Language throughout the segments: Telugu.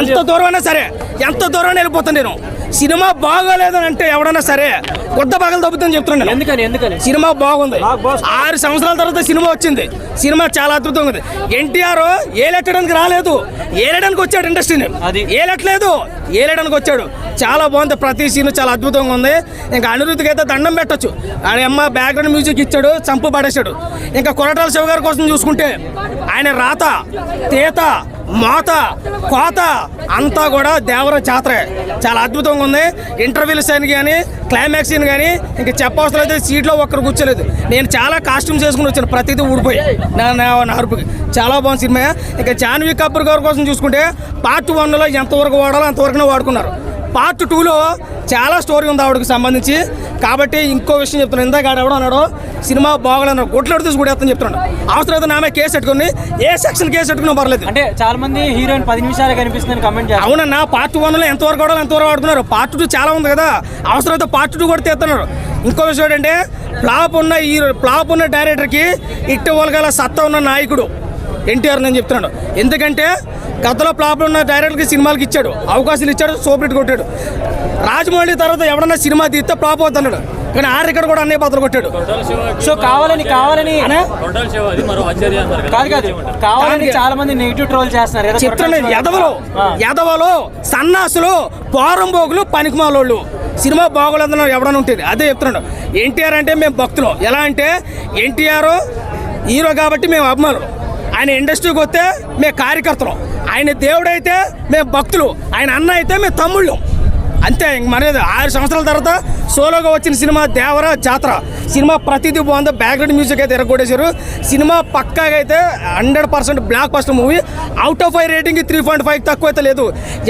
ఎంత దూరం అయినా సరే ఎంత దూరం వెళ్ళిపోతాను నేను. సినిమా బాగోలేదు అని అంటే ఎవడన్నా సరే కొత్త పగలు దొబ్బుతుందని చెప్తున్నాను నేను. ఎందుకని ఎందుకని? సినిమా బాగుంది. ఆరు సంవత్సరాల తర్వాత సినిమా వచ్చింది. సినిమా చాలా అద్భుతంగా ఉంది. ఎన్టీఆర్ ఏలెట్టడానికి రాలేదు. ఏలడానికి వచ్చాడు ఇండస్ట్రీని. అది. ఏలట్లేదు ఏలడానికి వచ్చాడు. చాలా బాగుంది. ప్రతి సీన్ చాలా అద్భుతంగా ఉంది. ఇంకా అనిరుద్ధికి అయితే దండం పెట్టొచ్చు. ఆయన అమ్మ బ్యాక్గ్రౌండ్ మ్యూజిక్ ఇచ్చాడు చంపు పడేశాడు. ఇంకా కొరటాల శివ గారి కోసం చూసుకుంటే ఆయన రాత తేత మోత కోత అంతా కూడా దేవర జాతరే. చాలా అద్భుతంగా ఉంది. ఇంటర్వ్యూస్ అని కానీ క్లైమాక్స్ అని కానీ ఇంకా చెప్పవసరం అయితే సీట్లో ఒక్కరు కూర్చోలేదు. నేను చాలా కాస్ట్యూమ్స్ వేసుకుని వచ్చాను ప్రతిదీ ఊడిపోయి. నా నా నా అరుపుకి. చాలా బాగుంది సినిమా. ఇంకా జాన్వీ కపూర్ గారి కోసం చూసుకుంటే పార్ట్ వన్లో ఎంతవరకు వాడాలో అంతవరకునే వాడుకున్నారు. పార్ట్ టూలో చాలా స్టోరీ ఉంది ఆవిడకి సంబంధించి. కాబట్టి ఇంకో విషయం చెప్తున్నాను ఇందాక ఆడ ఎవడో అన్నాడు సినిమా బాగోలేన్నాడు కొట్లు తీసి కూడా ఎత్తని చెప్తున్నాడు. అవసరం నామే కేసు పెట్టుకుని ఏ సెక్షన్ కేసు పెట్టుకున్నా పర్లేదు. అంటే చాలా మంది హీరోయిన్ పది నిమిషాలు కనిపిస్తుందని కమెంట్ చేస్తారు. అవునన్నా పార్ట్ వన్లో ఎంతవరకు కూడా ఎంతవరకు ఆడుతున్నారు పార్ట్ టూ చాలా ఉంది కదా అవసరమైతే పార్ట్ టూ కూడా తీస్తున్నారు. ఇంకో విషయం ఏంటంటే ఫ్లాప్ ఉన్న ఈ ఫ్లాప్ ఉన్న డైరెక్టర్కి ఇట్టు గల సత్తా ఉన్న నాయకుడు ఎన్టీఆర్ నేను చెప్తున్నాను ఎందుకంటే గతంలో ఫ్లాప్ ఉన్న డైరెక్టర్కి సినిమాలకి ఇచ్చాడు అవకాశాలు ఇచ్చాడు సూపర్ హిట్ కొట్టాడు. రాజమౌళి తర్వాత ఎవడన్నా సినిమా తీస్తే ఫ్లాప్ అవుతున్నాడు కానీ ఆ రికార్డు కూడా అన్నయ్య బదులు కొట్టాడు. సో కావాలని కావాలని కదా. కాదు. కావాలని చాలా మంది నెగిటివ్ ట్రోల్ చేస్తున్నారు. చిత్రం ఎదవలు ఆ. ఎదవలు సన్నాసులు పోరంబోగులు పనికిమాలోళ్ళు. సినిమా బాగోలేదన్న ఎవడని ఉంటుంది అదే చెప్తున్నాడు. ఎన్టీఆర్ అంటే మేము భక్తులు. ఎలా అంటే ఎన్టీఆర్ హీరో కాబట్టి మేము అభిమానులు. ఆయన ఇండస్ట్రీకి వస్తే మేము కార్యకర్తలు. ఆయన దేవుడైతే మేము భక్తులు. ఆయన అన్న అయితే మేము తమ్ముళ్ళు. అంతే ఇంక మనది ఆరు సంవత్సరాల తర్వాత సోలోగా వచ్చిన సినిమా దేవర జాతర. సినిమా ప్రతిదీ బాగుంది బ్యాక్గ్రౌండ్ మ్యూజిక్ అయితే ఎరగొట్టేశారు సినిమా పక్కాగా అయితే hundred percent blockbuster movie out of five rating three point five తక్కువ అయితే లేదు.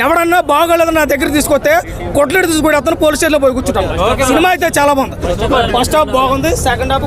ఎవడన్నా బాగోలేదని నా దగ్గర తీసుకొస్తే కొట్లాడి తీసుకుంటే అతను పోలీస్ స్టేషన్లో పోయి కూర్చుంటాం సినిమా అయితే చాలా బాగుంది. ఫస్ట్ హాఫ్ బాగుంది సెకండ్ హాఫ్